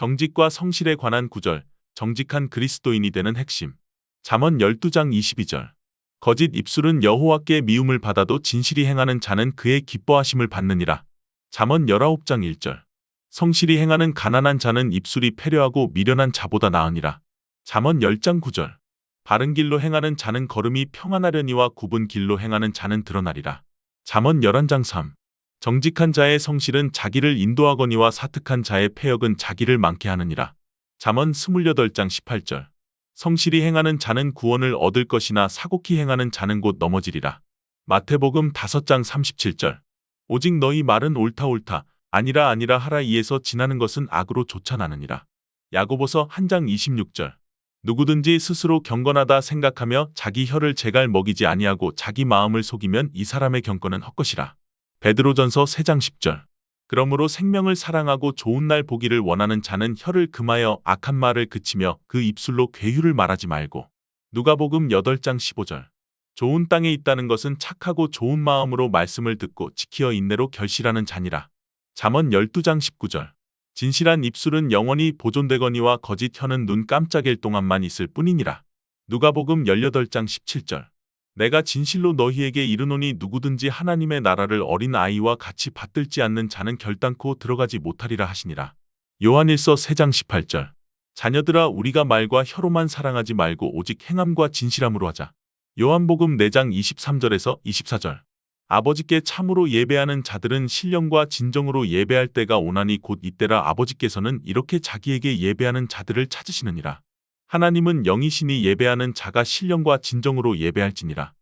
정직과 성실에 관한 구절, 정직한 그리스도인이 되는 핵심. 잠언 12장 22절. 거짓 입술은 여호와께 미움을 받아도 진실이 행하는 자는 그의 기뻐하심을 받느니라. 잠언 19장 1절. 성실히 행하는 가난한 자는 입술이 패려하고 미련한 자보다 나으니라. 잠언 10장 9절. 바른 길로 행하는 자는 걸음이 평안하려니와 굽은 길로 행하는 자는 드러나리라. 잠언 11장 3. 정직한 자의 성실은 자기를 인도하거니와 사특한 자의 폐역은 자기를 망케 하느니라. 잠언 28장 18절. 성실히 행하는 자는 구원을 얻을 것이나 사곡히 행하는 자는 곧 넘어지리라. 마태복음 5장 37절. 오직 너희 말은 옳다 옳다 아니라 아니라 하라 이에서 지나는 것은 악으로 쫓아나느니라. 야고보서 한장 26절. 누구든지 스스로 경건하다 생각하며 자기 혀를 제갈 먹이지 아니하고 자기 마음을 속이면 이 사람의 경건은 헛것이라. 베드로전서 3장 10절. 그러므로 생명을 사랑하고 좋은 날 보기를 원하는 자는 혀를 금하여 악한 말을 그치며 그 입술로 괴유를 말하지 말고. 누가복음 8장 15절. 좋은 땅에 있다는 것은 착하고 좋은 마음으로 말씀을 듣고 지키어 인내로 결실하는 자니라. 잠언 12장 19절. 진실한 입술은 영원히 보존되거니와 거짓 혀는 눈 깜짝일 동안만 있을 뿐이니라. 누가복음 18장 17절. 내가 진실로 너희에게 이르노니 누구든지 하나님의 나라를 어린 아이와 같이 받들지 않는 자는 결단코 들어가지 못하리라 하시니라. 요한일서 3장 18절. 자녀들아 우리가 말과 혀로만 사랑하지 말고 오직 행함과 진실함으로 하자. 요한복음 4장 23절에서 24절. 아버지께 참으로 예배하는 자들은 신령과 진정으로 예배할 때가 오나니 곧 이때라 아버지께서는 이렇게 자기에게 예배하는 자들을 찾으시느니라. 하나님은 영이시니 예배하는 자가 신령과 진정으로 예배할지니라.